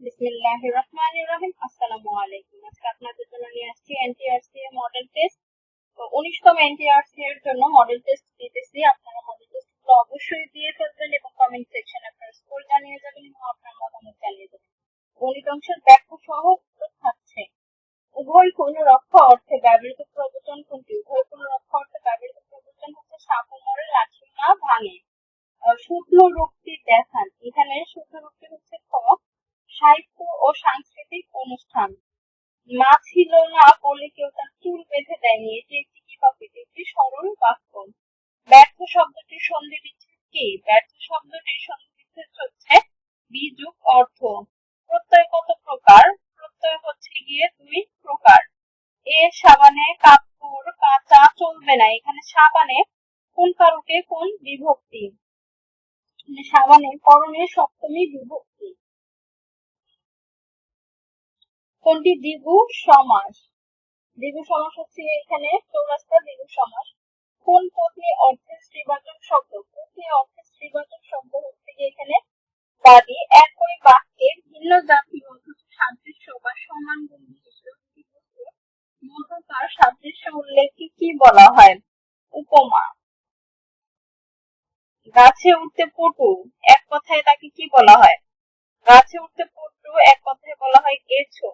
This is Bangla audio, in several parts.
বিসমিল্লাহির রহমানির রহিম আসসালামু আলাইকুম। আজকে আপনাদের জন্য নিয়ে আসছি এনটিআরসি এর মডেল টেস্ট তো উনিশতম এনটিআরসি এর জন্য মডেল টেস্ট দিতেছি। আপনারা মডেল টেস্টগুলো অবশ্যই দিয়ে ফেলবেন এবং কমেন্ট সেকশনে আপনার স্কোর জানিয়ে যাবেন এবং আপনার মতামত জানিয়ে যাবেন। গণিত অংশের ব্যাখ্যা সহ উত্তর থাকছে। উভয় কোন রক্ষা অর্থে ব্যবহৃত প্রবচন কোনটি? উভয় কোন রক্ষা অর্থে ব্যবহৃত প্রবচন হচ্ছে সাপ মরে লাঠি না ভাঙে শুদ্ধ রূপটি দেখান। এখানে শুদ্ধ রূপটি হচ্ছে ক সাহিত্য ও সাংস্কৃতিক অনুষ্ঠান। মা ছিল না বলে কেউ তার চুল বেঁধে দেয়নি, এটি একটি কি একটি সরল বাক্য। ব্যর্থ শব্দটির সন্ধি বিচ্ছেদ কি? ব্যর্থ শব্দটির সন্ধি বিচ্ছেদ হচ্ছে বিযোগ অর্থ। প্রত্যয় কত প্রকার? প্রত্যয় হচ্ছে গিয়ে দুই প্রকার। এ সাবানে কাপড় কাঁচা চলবে না, এখানে সাবানে কোন কারকে? কোন বিভক্তি? সাবানে করণে সপ্তমী বিভক্তি কোনটি দ্বিগু সমাস। দ্বিগু সমাস হচ্ছে এখানে চৌরাস্তা, দ্বিগু সমাস। কোন পত্নী অর্থে স্ত্রীবাচক শব্দ? পত্নী অর্থে স্ত্রীবাচক শব্দ হচ্ছে এখানে বাদী। একই বাক্যে ভিন্ন জাতি অথচ সাদৃশ্য বা সমান গুণ বিশিষ্ট দুটি মধ্যকার সাদৃশ্য উল্লেখকে কি বলা হয়? উপমা। গাছে উঠতে পটু, এক কথায় তাকে কি বলা হয়? গাছে উঠতে পটু, এক কথায় বলা হয় গেছো।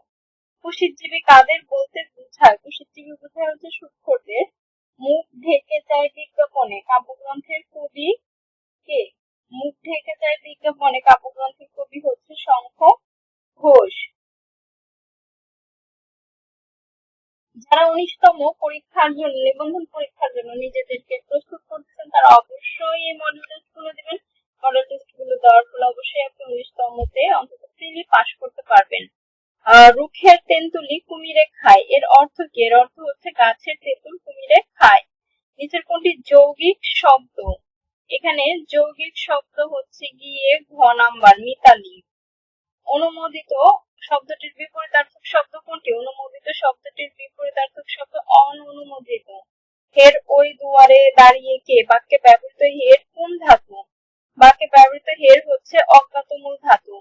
কুশিজীবী কাদের বলতে বুঝায় কুশিজীবী বোঝায় হচ্ছে সূক্ষ্মদের মুখ ঢেকে যায় বিজ্ঞাপনে। কাব্যগ্রন্থের কবি কে? মুখ ঢেকে যায় বিজ্ঞাপনে। কাব্যগ্রন্থের কবি হচ্ছে শঙ্খ ঘোষ। যারা উনিশতম পরীক্ষার জন্য, নিবন্ধন পরীক্ষার জন্য নিজেদেরকে প্রস্তুত করতেছেন তারা অবশ্যই এই মডেল টেস্টগুলো দিবেন। মডেল টেস্টগুলো দেওয়ার ফলে অবশ্যই আপনি উনিশতমতে অন্তত ফ্রিলি পাশ করতে পারবেন। রুখের তেঁতুলি কুমিরে খায়। এর অর্থ কি? এর অর্থ হচ্ছে গাছের তেঁতুল কুমিরে খায়। নিচের কোনটি? যৌগিক শব্দ। এখানে যৌগিক শব্দ হচ্ছে গিয়ে ঘ নাম্বার, মিতালি। অনুমোদিত শব্দটির বিপরীতার্থক শব্দ কোনটি? অনুমোদিত শব্দটির বিপরীতার্থক শব্দ অননুমোদিত হের ওই দুয়ারে দাঁড়িয়ে কে? বাক্যে ব্যবহৃত হের কোন ধাতু? বাক্যে ব্যবহৃত হের হচ্ছে অজ্ঞাতমূল ধাতু।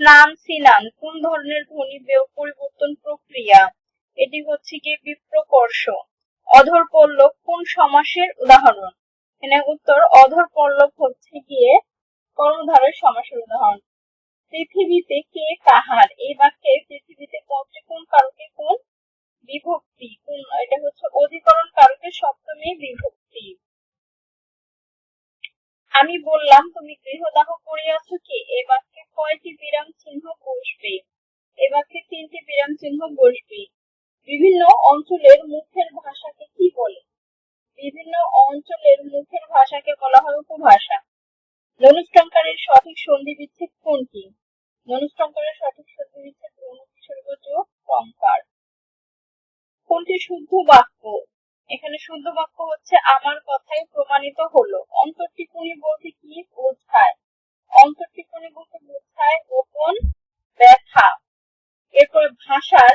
স্নান সিনান কোন ধরনের ধ্বনি পরিবর্তন প্রক্রিয়া? এটি হচ্ছে গিয়ে বিপ্রকর্ষ অধর পল্লব কোন সমাসের উদাহরণ? এখানে উত্তর, অধর পল্লব হচ্ছে গিয়ে কর্মধারের সমাসের উদাহরণ। পৃথিবীতে কে কাহার এই বাক্যে পৃথিবীতে পদটি কোন কারকে কোন বিভক্তি কোন এটা হচ্ছে অধিকরণ কারকে সপ্তমী বিভক্তি আমি বললাম তুমি গৃহদাহ করিয়াছ কি এ বাক্যে কয়টি বিরাম চিহ্ন বসবে এ বাক্যে তিনটি বিরাম চিহ্ন বসবে বিভিন্ন অঞ্চলের মুখের ভাষাকে কি বলে বিভিন্ন অঞ্চলের মুখের ভাষাকে বলা হয় উপভাষা ধনুষ্টঙ্কারের সঠিক সন্ধি বিচ্ছেদ কোনটি ধনুষ্টঙ্কারের সঠিক সন্ধি বিচ্ছেদ ধনুবিসর্গ যোগ টঙ্কার কোনটি শুদ্ধ বাক্য এখানে শুদ্ধ বাক্য হচ্ছে, আমার কথাই প্রমাণিত হলো। অন্তর্টিপুনি বলতে কি বোঝায়? অন্তর্টিপুনি বলতে বোঝায় গোপন ব্যাখ্যা এরপরে ভাষার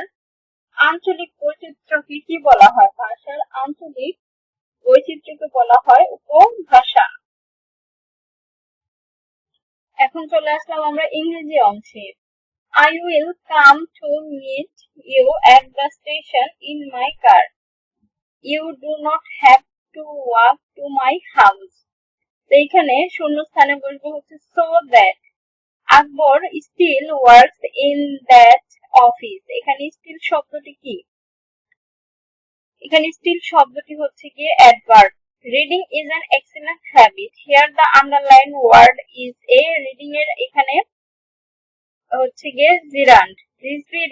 আঞ্চলিক বৈচিত্র্যকে কি বলা হয়? ভাষার আঞ্চলিক বৈচিত্র্যকে বলা হয় উপভাষা। এখন চলে আসলাম আমরা ইংরেজি অংশে। I will come to meet you at the station in my car. You do not have to walk to my house তো এখানে শূন্যস্থানে বসবে হচ্ছে so that Akbar still works in that office এখানে স্টিল শব্দটি কি? এখানে স্টিল শব্দটি হচ্ছে কি? Adverb reading is an excellent habit here the underline word is a reading এর এখানে হচ্ছে গিয়ে gerund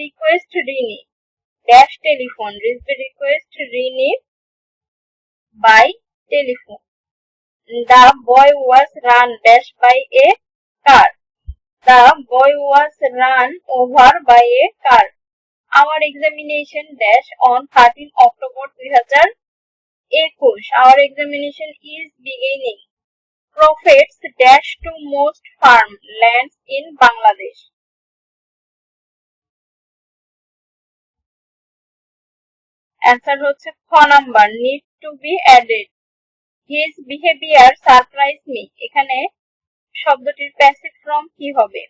request Rini dash telephone is the request to rename by telephone. The boy was run dash by a car. The boy was run over by a car. Our examination dash on 13 October 2021. Our examination is beginning. Profits dash to most farm lands in Bangladesh. Answer হচ্ছে খ number need to be added his behaviour surprise me এখানে শব্দটির প্যাসিভ ফর্ম কি হবে?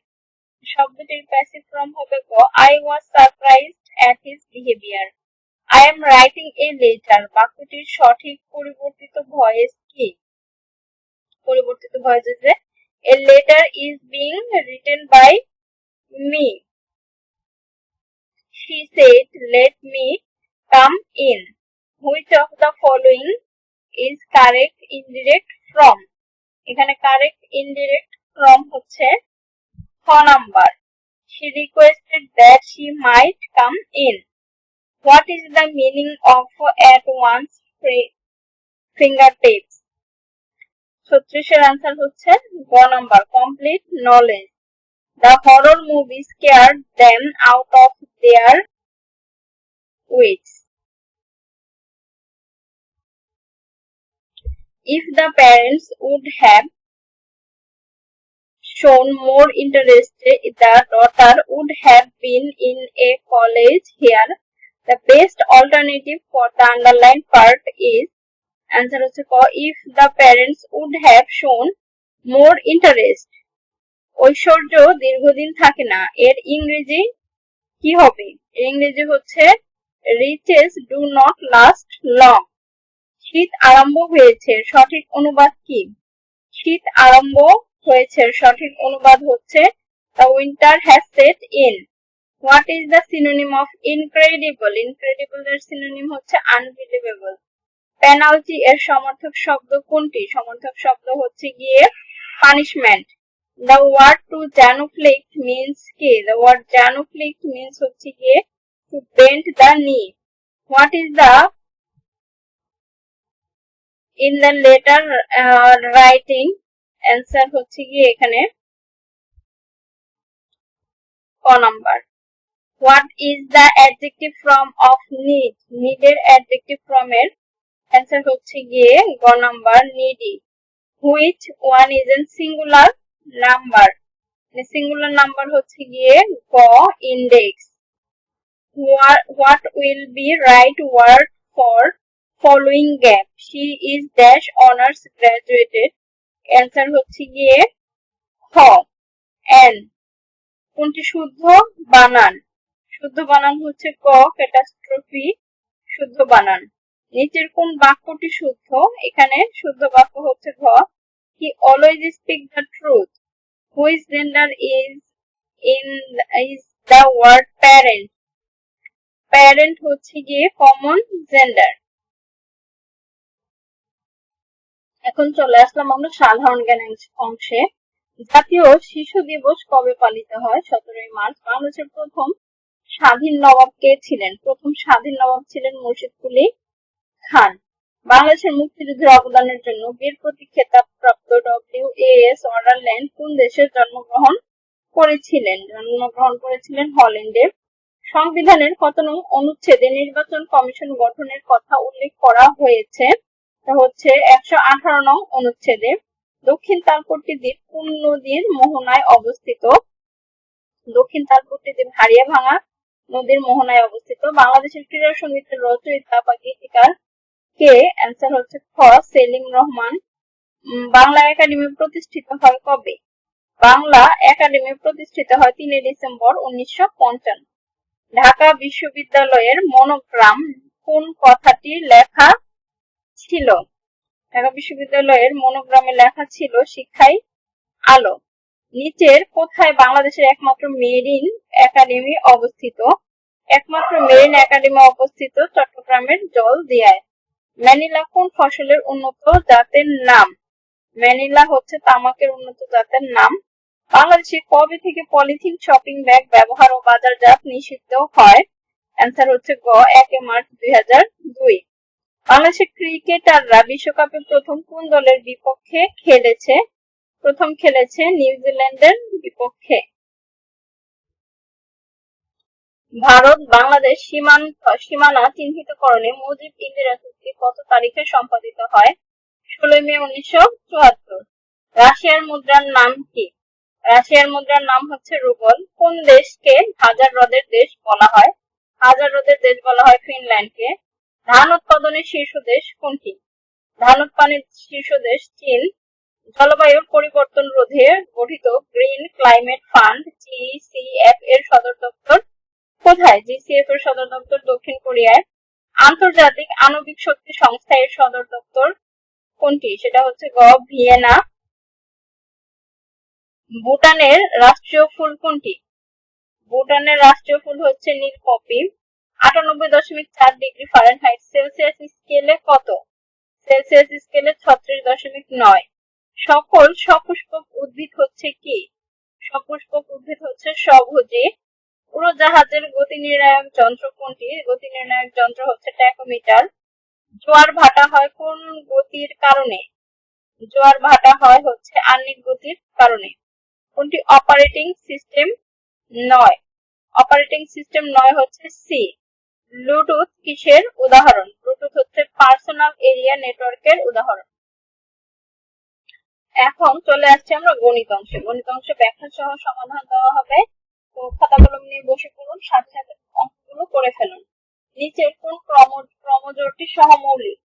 শব্দটির প্যাসিভ ফর্ম হবে গ I was surprised at his behaviour I am writing a letter বাক্যটির সঠিক পরিবর্তিত ভয়েস কি? পরিবর্তিত ভয়েস যে a letter is being written by me she said, let me come in which of the following is correct indirect from এখানে কারেক্ট ইনডিরেক্ট ফ্রম হচ্ছে খ number she requested that she might come in what is the meaning of at once fingertips ছত্রিশের আনসার হচ্ছে গ number complete knowledge the horror movie scare them out of their wits if the parents would have shown more interest, the daughter would have been in a college here. The best alternative for the underlined part is answer হচ্ছে if the parents would have shown more interest ঐশ্বর্য দীর্ঘদিন থাকে না এর ইংরেজি কি হবে ইংরেজি হচ্ছে riches do not last long শীত আরম্ভ হয়েছে, সঠিক অনুবাদ কি? শীত আরম্ভ হয়েছে, সঠিক অনুবাদ হচ্ছে the winter has set in what is the synonym of incredible incredible এর সিনোনিম হচ্ছে আনবিলিভেবল পেনাল্টি এর সমর্থক শব্দ কোনটি? সমর্থক শব্দ হচ্ছে গিয়ে punishment the word to genuflect means কি? দ্য ওয়ার্ড জানুফ্লিক্ট মিনস হচ্ছে গিয়ে to bend the knee what is the in the letter writing answer হচ্ছে গিয়ে এখানে ক number. What is the adjective from of need নিডের adjective from এর অ্যান্সার হচ্ছে গিয়ে গ number needy which one is an singular number singular number হচ্ছে গিয়ে গ index what will be right word for following gap she is dash honours graduated answer হচ্ছে গিয়ে খ এন কোনটি শুদ্ধ? বানান। শুদ্ধ বানান হচ্ছে ক, ক্যাটাস্ট্রফি, শুদ্ধ বানান। নিচের কোন বাক্যটি শুদ্ধ? এখানে শুদ্ধ বাক্য হচ্ছে ঘ। He always speak the truth which gender is in is the word parent parent হচ্ছে গিয়ে কমন জেন্ডার এখন চলে আসলাম আমরা সাধারণ জ্ঞান অংশে জাতীয় শিশু দিবস কবে পালিত হয়? সতেরোই মার্চ, বাংলাদেশের প্রথম স্বাধীন নবাব কে ছিলেন? প্রথম স্বাধীন নবাব ছিলেন মুর্শিদ কুলি খান। বাংলাদেশের মুক্তিযুদ্ধের অবদানের জন্য বীর প্রতীক খেতাব প্রাপ্ত ডব্লিউ এস অর্ডারল্যান্ড কোন দেশে জন্মগ্রহণ করেছিলেন? জন্মগ্রহণ করেছিলেন হল্যান্ডে সংবিধানের কত নং অনুচ্ছেদে নির্বাচন কমিশন গঠনের কথা উল্লেখ করা হয়েছে। হচ্ছে একশো আঠারো নং অনুচ্ছেদে দক্ষিণ তালপট্টি দ্বীপ কোন নদীর মোহনায় অবস্থিত? দক্ষিণ তালপট্টি দ্বীপ হারিয়া ভাঙা নদীর মোহনায় অবস্থিত। বাংলাদেশের ক্রীড়া সঙ্গীতের রচয়িতা বা গীতিকার কে? অ্যান্সার হচ্ছে খ, সেলিম রহমান। বাংলা একাডেমি প্রতিষ্ঠিত হয় কবে? বাংলা একাডেমি প্রতিষ্ঠিত হয় তিন ডিসেম্বর উনিশশো পঞ্চান্ন। ঢাকা বিশ্ববিদ্যালয়ের মনোগ্রাম কোন কথাটি লেখা ছিল? ঢাকা বিশ্ববিদ্যালয়ের মনোগ্রামে লেখা ছিল শিক্ষাই আলো। নিচের কোথায় বাংলাদেশের একমাত্র মেরিন একাডেমি অবস্থিত? একমাত্র মেরিন একাডেমি অবস্থিত চট্টগ্রামের জল দিয়ায় ম্যানিলা কোন ফসলের উন্নত জাতের নাম? ম্যানিলা হচ্ছে তামাকের উন্নত জাতের নাম। বাংলাদেশে কবে থেকে পলিথিন শপিং ব্যাগ ব্যবহার ও বাজারজাত নিষিদ্ধ হয়? অ্যান্সার হচ্ছে গ, এক মার্চ দুই হাজার দুই। বাংলাদেশের ক্রিকেটাররা বিশ্বকাপে প্রথম কোন দলের বিপক্ষে খেলেছে? প্রথম খেলেছে নিউজিল্যান্ডের বিপক্ষে। ভারত, বাংলাদেশ সীমান্ত সীমানা চিহ্নিতকরণে মুজিব ইন্দিরা চুক্তি কত তারিখে সম্পাদিত হয়? ষোলোই মে উনিশশো চুয়াত্তর। রাশিয়ার মুদ্রার নাম কি? রাশিয়ার মুদ্রার নাম হচ্ছে রুবল। কোন দেশকে হাজার হ্রদের দেশ বলা হয়? হাজার হ্রদের দেশ বলা হয় ফিনল্যান্ডকে। ধান উৎপাদনের শীর্ষ দেশ কোনটি? ধান উৎপাদনের শীর্ষ দেশ চীন। জলবায়ুর পরিবর্তন রোধে গঠিত গ্রিন ক্লাইমেট ফান্ড জিসিএফ এর সদর দপ্তর। কোথায়? জিসিএফ এর সদর দপ্তর দক্ষিণ কোরিয়ায়। আন্তর্জাতিক আণবিক শক্তি সংস্থা এর সদর দপ্তর কোনটি? সেটা হচ্ছে গ ভিয়েনা। ভুটানের রাষ্ট্রীয় ফুল কোনটি? ভুটানের রাষ্ট্রীয় ফুল হচ্ছে নীল পপি আটানব্বই দশমিক চার ডিগ্রি ফারেনহাইট সেলসিয়াস স্কেলে কত? সেলসিয়াস স্কেলে ছত্রিশ দশমিক নয়। সকল সপুষ্পক উদ্ভিদ হচ্ছে কি? সপুষ্পক উদ্ভিদ হচ্ছে সভোজী উড়োজাহাজের গতি নির্ণায়ক যন্ত্র কোনটি? গতি নির্ণায়ক যন্ত্র হচ্ছে ট্যাকোমিটার। জোয়ার ভাটা হয় কোন গতির কারণে? জোয়ার ভাটা হয় হচ্ছে আহ্নিক গতির কারণে। কোনটি? অপারেটিং সিস্টেম নয়। অপারেটিং সিস্টেম নয় হচ্ছে সি ব্লুটুথ কিসের উদাহরণ? ব্লুটুথ হচ্ছে পার্সোনাল এরিয়া নেটওয়ার্কের উদাহরণ। এখন চলে আসছে আমরা গণিত অংশে। গণিত অংশে ব্যাখ্যা সহ সমাধান দেওয়া হবে। তো খাতা কলম নিয়ে বসে পড়ুন, সাথে সাথে অঙ্কগুলো করে ফেলুন। নিচের কোন ক্রম ক্রমজোড়টি সহমৌলিক?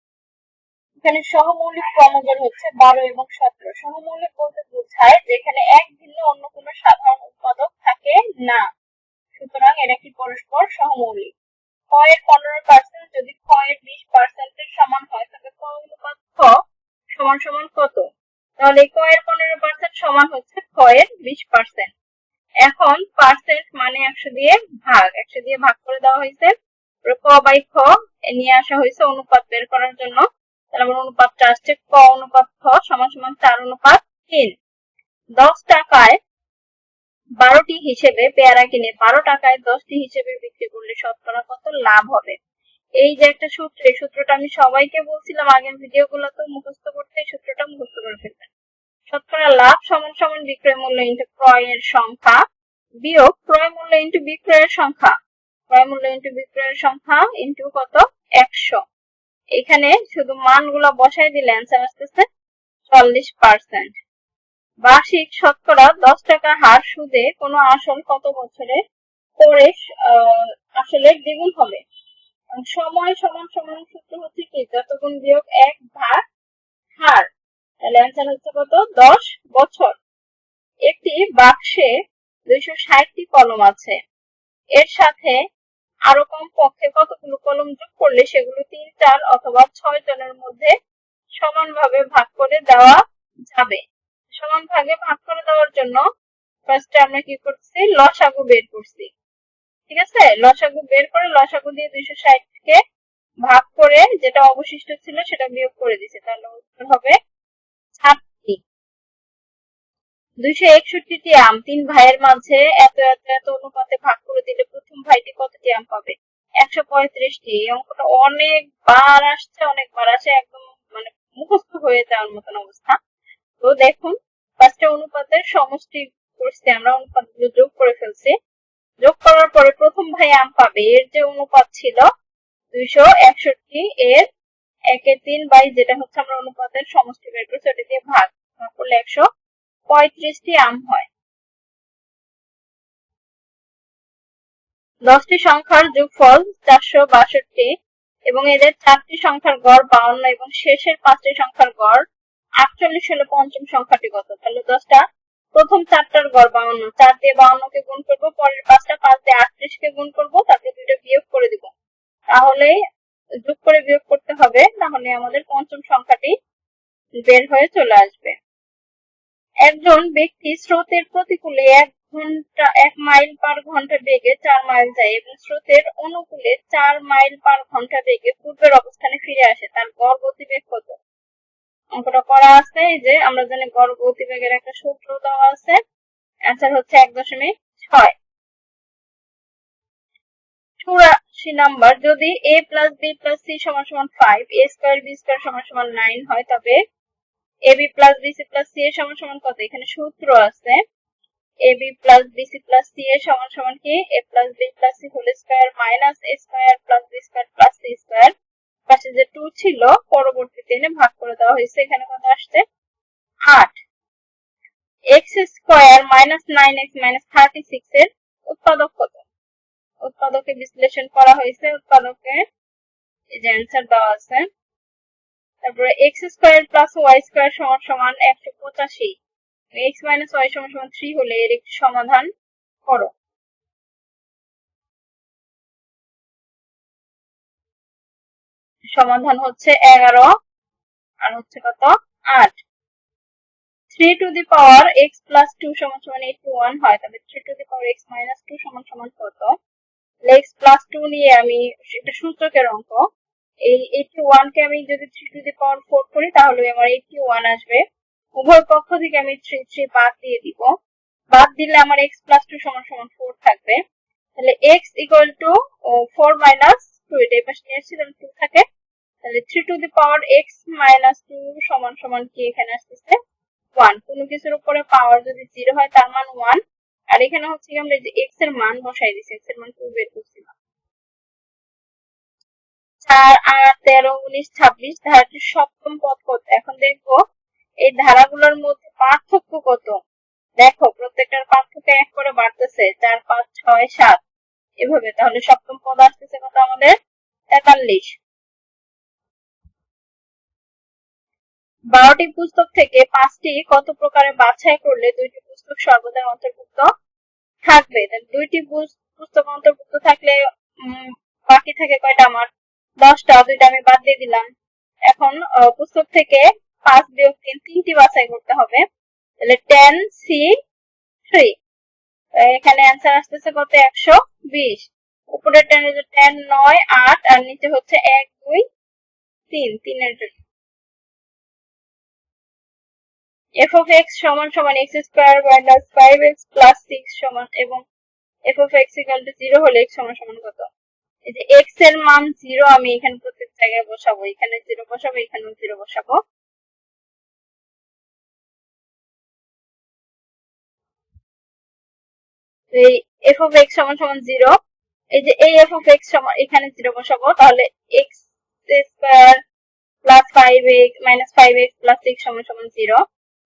এখানে সহমৌলিক ক্রমজোড় হচ্ছে বারো এবং সতেরো। সহমৌলিক বলতে বোঝায় যেখানে এক ভিন্ন অন্য কোনো সাধারণ উৎপাদক থাকে না। সুতরাং এরা কি পরস্পর সহমৌলিক? ক এর পনেরো পার্সেন্ট যদি খ এর বিশ পার্সেন্টের সমান হয় ক অনুপাত সমান সমান কত? তাহলে ক এর পনেরো পার্সেন্ট সমান হচ্ছে খ এর বিশ পার্সেন্ট এখন পার্সেন্ট মানে একশো দিয়ে ভাগ। একশো দিয়ে ভাগ করে দেওয়া হয়েছে। ক বাই খ নিয়ে আসা হয়েছে অনুপাত বের করার জন্য। তাহলে আমার অনুপাতটা আসছে ক অনুপাত খ সমান সমান চার অনুপাত তিন। দশ টাকায় বারোটি হিসেবে পেয়ারা কিনে বারো টাকায় দশটি হিসেবে বিক্রি করলে শতকরা কত লাভ হবে? এই যে একটা সূত্র, এই সূত্রটা আমি সবাইকে বলছিলাম আগের ভিডিও গুলো তো মুখস্থ করতে সূত্রটা মুখস্থ করে ফেলবেন। শতকরা লাভ সমান সমান বিক্রয় মূল্য ইন্টু ক্রয়ের সংখ্যা বিয়োগ ক্রয় মূল্য ইন্টু বিক্রয়ের সংখ্যা। ক্রয় মূল্য ইন্টু বিক্রয়ের সংখ্যা ইন্টু কত? একশো। এখানে শুধু মানগুলো বসাই দিলে অ্যান্সার আসতেছে চল্লিশ পার্সেন্ট বার্ষিক শতকরা দশ টাকা হার সুদে কোনো আসল কত বছরে পরে আসলে দ্বিগুণ হবে? সময় সমান সমান সূত্র হচ্ছে কি? যতগুণ বিয়োগ এক ভাগ হার, তাহলে অ্যান্সার হচ্ছে কত? দশ বছর। একটি বাক্সে দুইশো ষাটটি কলম আছে। এর সাথে আরও কম পক্ষে কতগুলো কলম যোগ করলে সেগুলো তিন, চার অথবা ছয় জনের মধ্যে সমানভাবে ভাগ করে দেওয়া যাবে। সমান ভাগে ভাগ করে দেওয়ার জন্য ফার্স্টে আমরা কি করছি? লসাগু বের করছি। ঠিক আছে? লসাগু বের করে লসাগু দিয়ে দুইশো ষাট কে ভাগ করে যেটা অবশিষ্ট ছিল সেটা বিয়োগ করে দিছে তাহলে উত্তর হবে দুইশো একষট্টিটি আম তিন ভাইয়ের মাঝে এত এত এত অনুপাতে ভাগ করে দিলে প্রথম ভাইটি কতটি আম পাবে? একশো পঁয়ত্রিশটি। এই অঙ্কটা অনেকবার আসছে, অনেকবার আসে, একদম মানে মুখস্থ হয়ে যাওয়ার মতন অবস্থা। তো দেখুন, পাঁচটা অনুপাতের সমষ্টি করছি আমরা, অনুপাতগুলো যোগ করে ফেলছি। যোগ করার পরে প্রথম ভাই আম পাবে, এর যে অনুপাত ছিল দুইশো একষট্টি, এর একের তিন বাই, যেটা হচ্ছে আমরা অনুপাতের সমষ্টি বের করছি, ওটা দিয়ে ভাগ করলে একশো পঁয়ত্রিশটি আম হয়। দশটি সংখ্যার যোগফল চারশো বাষট্টি এবং এদের চারটি সংখ্যার গড় বাউন্ন এবং শেষের পাঁচটি সংখ্যার গড় আটচল্লিশ হলে পঞ্চম সংখ্যাটি কত? তাহলে দশটা। প্রথম চারটার গড় বাউন্ন। চার দিয়ে বাউন্নকে গুণ করব, পরের পাঁচটা পাঁচ দিয়ে আটত্রিশ কে গুণ করব, তাতে দুইটা বিয়োগ করে দিব। তাহলে যোগ করে বিয়োগ করতে হবে, তাহলে আমাদের পঞ্চম সংখ্যাটি বের হয়ে চলে আসবে। একজন ব্যক্তি স্রোতের প্রতিকূলে এক ঘণ্টা, এক মাইল পার ঘণ্টা বেগে চার মাইল যায় এবং স্রোতের অনুকূলে চার মাইল পার ঘণ্টা বেগে পূর্বের অবস্থানে ফিরে আসে, তার গড় গতিবেগ কত? অঙ্কটা করা আছে, এই যে আমরা জানি গড় গতিবেগের একটা সূত্র দেওয়া আছে অ্যান্সার হচ্ছে এক দশমিক ছয়। চুরাশি নাম্বার, যদি A plus B plus C সমান সমান five A square B square সমান সমান নাইন হয়, তবে A B plus B C plus C এর সমান সমান কত? এখানে সূত্র আছে। A B plus B C plus C এর সমান সমান কি? A plus B plus C whole square minus A square plus B square plus C square পাশে যে টু ছিল, পরবর্তীতে এনে ভাগ করে দেওয়া হয়েছে। এখানে কত আসছে? আট। X square minus nine X minus thirty six এর উৎপাদক কত? উৎপাদকে বিশ্লেষণ করা হয়েছে। উৎপাদকে এই যে অ্যান্সার দেওয়া আছে। তারপরে X square plus Y square সমান সমান একশো পঁচাশি। এক্স মাইনাস ওয়াই সমান সমান থ্রি হলে এর একটি সমাধান করো। সমাধান হচ্ছে এগারো, আর হচ্ছে কত? আট। Three to the power X plus two সমান সমান এইট টু ওয়ান হয় তবে three to the power X minus two সমান সমান কত? এক্স প্লাস টু নিয়ে আমি এটা সূচকের অঙ্ক এই এইটটি ওয়ান কে আমি যদি three to the power four করি, তাহলে আমার এইটটি ওয়ান আসবে। উভয় পক্ষ থেকে আমি থ্রি থ্রি বাদ দিয়ে দিব। বাদ দিলে আমার এক্স প্লাস টু সমান সমান ফোর থাকবে। তাহলে X equal to four minus two এটা এই পাশে নিয়ে আসছি টু থাকে। তাহলে three to the power X minus two সমান সমান কি এখানে আসতেছে? ওয়ান কোনো কিছুর উপরে পাওয়ার যদি জিরো হয়, তার মান ওয়ান আর এখানে হচ্ছে আমরা যে এক্সের মান বসাই দিচ্ছি এক্সের মান টু বের করছিলাম। চার আট তেরো, উনিশ, ছাব্বিশ ধারাটির সপ্তম পদ কত? এখন দেখব, এই ধারাগুলোর মধ্যে পার্থক্য কত? দেখো, প্রত্যেকটার পার্থক্য এক করে বাড়তেছে, চার, পাঁচ, ছয়, সাত। এভাবে, তাহলে সপ্তম পদ আসতেছে কত আমাদের? তেতাল্লিশ। বারোটি পুস্তক থেকে পাঁচটি কত প্রকারে বাছাই করলে দুইটি পুস্তক সর্বদা অন্তর্ভুক্ত থাকবে? দুইটি পুস্তক অন্তর্ভুক্ত থাকলে বাকি থাকে কয়টা? আমার দশটা দুইটা আমি বাদ দিয়ে দিলাম। এখন পুস্তক থেকে পাঁচ বিয়োগ তিন, তিনটি বাছাই করতে হবে। তাহলে টেন সি থ্রি এখানে অ্যান্সার আসতেছে কত? একশো বিশ। উপরে টেন টেন নয়, আট, আর নিচে হচ্ছে এক, দুই, তিন, তিনের জন্য। এফ অফ এক্স সমান সমান X square minus five X plus six সমান এবং F of X equal to zero হলে এক্স সমান সমান কত? এই যে এক্সের মান জিরো আমি এখানে প্রত্যেক জায়গায় বসাবো। এখানে জিরো বসাবো, এখানেও জিরো বসাবো। এই এফ অফ এক্স সমান সমান জিরো এই যে এই এফ অফ এক্স সমান, এখানে জিরো বসাবো। তাহলে X square plus five X minus five X plus six সমান সমান জিরো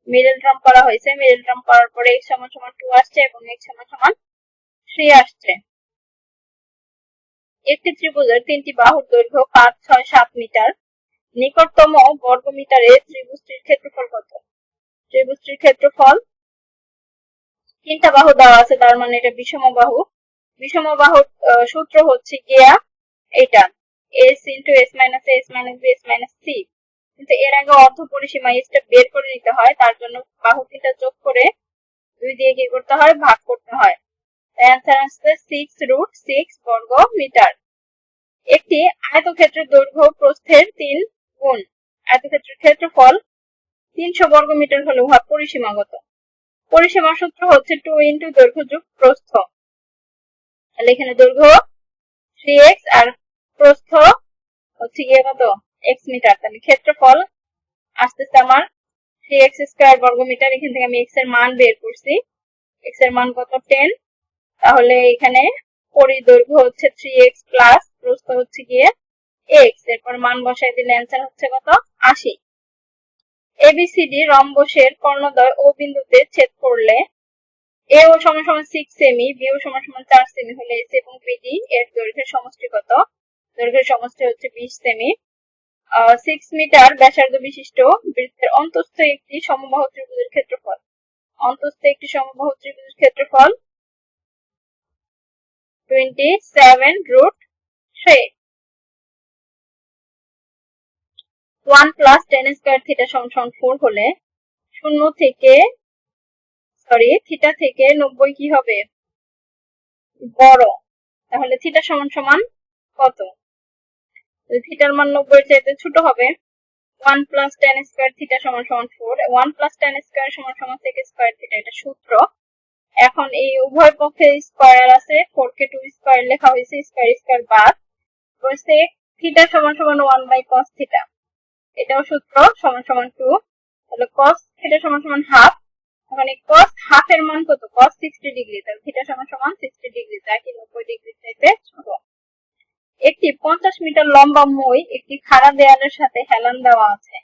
মিডল টার্ম করা হয়েছে। মিডল টার্ম করার পরে এক্স সমান সমান টু আসছে এবং এক্স সমান সমান থ্রি আসছে। একটি ত্রিভুজের তিনটি বাহুর দৈর্ঘ্য পাঁচ, ছয়, সাত মিটার। নিকটতম বর্গ মিটারে ত্রিভুজটির ক্ষেত্রফল কত? ত্রিভুজটির ক্ষেত্রফল তিনটা বাহু দেওয়া আছে, তার মানে এটা বিষম বাহু। বিষম বাহুর সূত্র হচ্ছে গিয়া এটা S into S minus S minus B, S minus C. কিন্তু এর আগে অর্ধ পরিসীমা এসটা বের করে নিতে হয়, তার জন্য বাহু তিনটা যোগ করে দুই দিয়ে কি করতে হয়? ভাগ করতে হয়। অ্যান্সার আসছে সিক্স রুট সিক্স বর্গ মিটার একটি আয়তক্ষেত্রের দৈর্ঘ্য প্রস্থের তিন গুণ। আয়তক্ষেত্রের ক্ষেত্রফল তিনশো বর্গ মিটার হলে উহা পরিসীমাগত। পরিসীমা সূত্র হচ্ছে টু ইন্টু দৈর্ঘ্য যুগ প্রস্থ। তাহলে এখানে দৈর্ঘ্য থ্রি এক্স আর প্রস্থ হচ্ছে গিয়ে কত? X metre. তাহলে ক্ষেত্রফল আসতেছে আমার থ্রি এক্স স্কোয়ার বর্গ মিটার এখান থেকে আমি এক্সের মান বের করছি। এক্সের মান কত? টেন তাহলে এখানে পরিদৈর্ঘ্য হচ্ছে থ্রি এক্স প্লাস প্রস্থ হচ্ছে গিয়ে এক্স এরপর মান বসাই দিলে অ্যান্সার হচ্ছে কত? আশি। এবিসিডি রম্বসের কর্ণদয় ও বিন্দুতে ছেদ করলে এ ও সমান সমান সিক্স সেমি বি ও সমান সমান চার সেমি হলে এস এবং বিডি এর দৈর্ঘ্যের সমষ্টি কত? দৈর্ঘ্যের সমষ্টি হচ্ছে বিশ সেমি সিক্স মিটার ব্যাসার্ধ বিশিষ্ট বৃত্তের অন্তস্থ একটি সমবাহু ত্রিভুজের ক্ষেত্রফল। অন্তস্থ একটি সমবাহু ত্রিভুজের ক্ষেত্রফল twenty seven root three one plus tan square theta সমান ফোর হলে শূন্য থেকে সরি থিটা থেকে নব্বই কি হবে? বড়। তাহলে থিটা সমান সমান কত? থিটার মান নব্বই চাইতে ছোট হবে। One plus tan square theta সমান সমান four one plus tan square সমান সমান থেকে স্কোয়ার থিটা এটা সূত্র। এখন এই উভয় পক্ষে স্কোয়ার আছে ফোর কে টু স্কোয়ার লেখা হয়েছে স্কোয়ার স্কোয়ার বাদ। বলছে থিটা সমান সমান ওয়ান বাই কস থিটা এটাও সূত্র, সমান সমান টু তাহলে কস থিটা সমান সমান হাফ এই কস হাফের মান কত? কস সিক্সটি ডিগ্রি তাহলে থিটা সমান সমান সিক্সটি ডিগ্রি যা কি নব্বই ডিগ্রি চাইতে ছোট একটি পঞ্চাশ মিটার লম্বা মই, একটি খাড়া দেয়ালের সাথে হেলান দেওয়া আছে।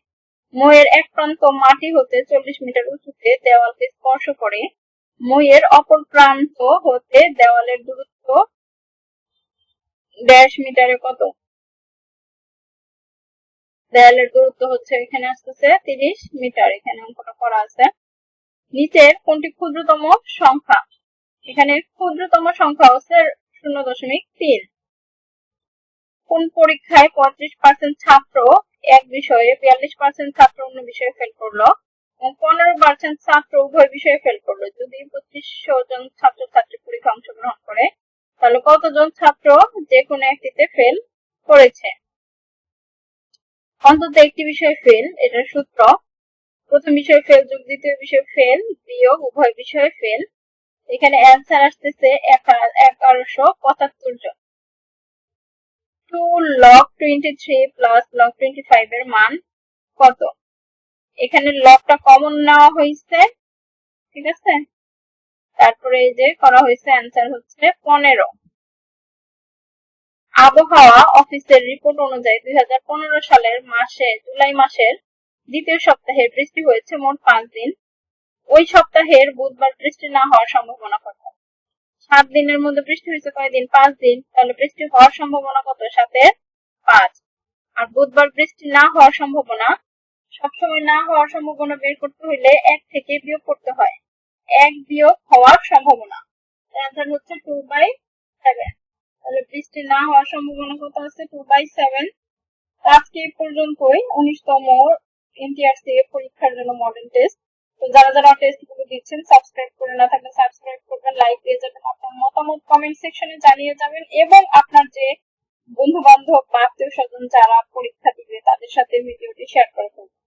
মইয়ের এক প্রান্ত মাটি হতে চল্লিশ মিটার উঁচুতে দেওয়ালকে স্পর্শ করে। মইয়ের অপর প্রান্ত হতে দেওয়ালের দূরত্ব দেড়শ মিটারে কত? দেয়ালের দূরত্ব হচ্ছে এখানে আসতেছে তিরিশ মিটার এখানে অঙ্কটা করা আছে। নিচের কোনটি ক্ষুদ্রতম সংখ্যা? এখানে ক্ষুদ্রতম সংখ্যা হচ্ছে শূন্য দশমিক তিন। কোন পরীক্ষায় পঁয়ত্রিশ পার্সেন্ট ছাত্র এক বিষয়ে বিয়াল্লিশ পার্সেন্ট ছাত্র অন্য বিষয়ে ফেল করল? পনেরো পার্সেন্ট ছাত্র উভয় বিষয়ে ফেল করল। যদি পঁচিশশো জন ছাত্র ছাত্রী পরীক্ষা অংশগ্রহণ করে, তাহলে কতজন ছাত্র যে কোনো একটিতে ফেল করেছে? অন্তত একটি বিষয়ে ফেল এটার সূত্র। প্রথম বিষয়ে ফেল যোগ দ্বিতীয় বিষয়ে ফেল বিয়োগ উভয় বিষয়ে ফেল এখানে অ্যান্সার আসতেছে এগারোশো পঁচাত্তর জন। Two log twenty three plus log twenty five এর মান কত? এখানে লগটা কমন নেওয়া হয়েছে, ঠিক আছে? তারপরে এই যে করা হয়েছে অ্যান্সার হচ্ছে পনেরো। আবহাওয়া অফিসের রিপোর্ট অনুযায়ী দুই সালের মাসে, জুলাই মাসের দ্বিতীয় সপ্তাহে বৃষ্টি হয়েছে মোট পাঁচ দিন। ওই সপ্তাহের বুধবার বৃষ্টি না হওয়ার সম্ভাবনা কত? সাত দিনের মধ্যে বৃষ্টি হয়েছে কয়দিন পাঁচ দিন। তাহলে বৃষ্টি হওয়ার সম্ভাবনা কত? সাথে পাঁচ। আর বুধবার বৃষ্টি না হওয়ার সম্ভাবনা সবসময় না হওয়ার সম্ভাবনা বের করতে হলে এক থেকে বিয়োগ করতে হয়। এক বিয়োগ হওয়ার সম্ভাবনা। অ্যান্সার হচ্ছে টু বাই সেভেন তাহলে বৃষ্টি না হওয়ার সম্ভাবনা কত আছে? টু বাই সেভেন আজকে পর্যন্তই। উনিশতম এনটিআরসি পরীক্ষার জন্য মডেল টেস্ট তো যারা যারা টেস্টগুলো দিচ্ছেন সাবস্ক্রাইব করে না থাকলে সাবস্ক্রাইব করবেন লাইক দিয়ে যাবেন। আপনার মতামত কমেন্ট সেকশনে জানিয়ে যাবেন এবং আপনার যে বন্ধু বান্ধব বা আত্মীয় স্বজন যারা পরীক্ষা দিবে তাদের সাথে ভিডিওটি শেয়ার করে ফেলবেন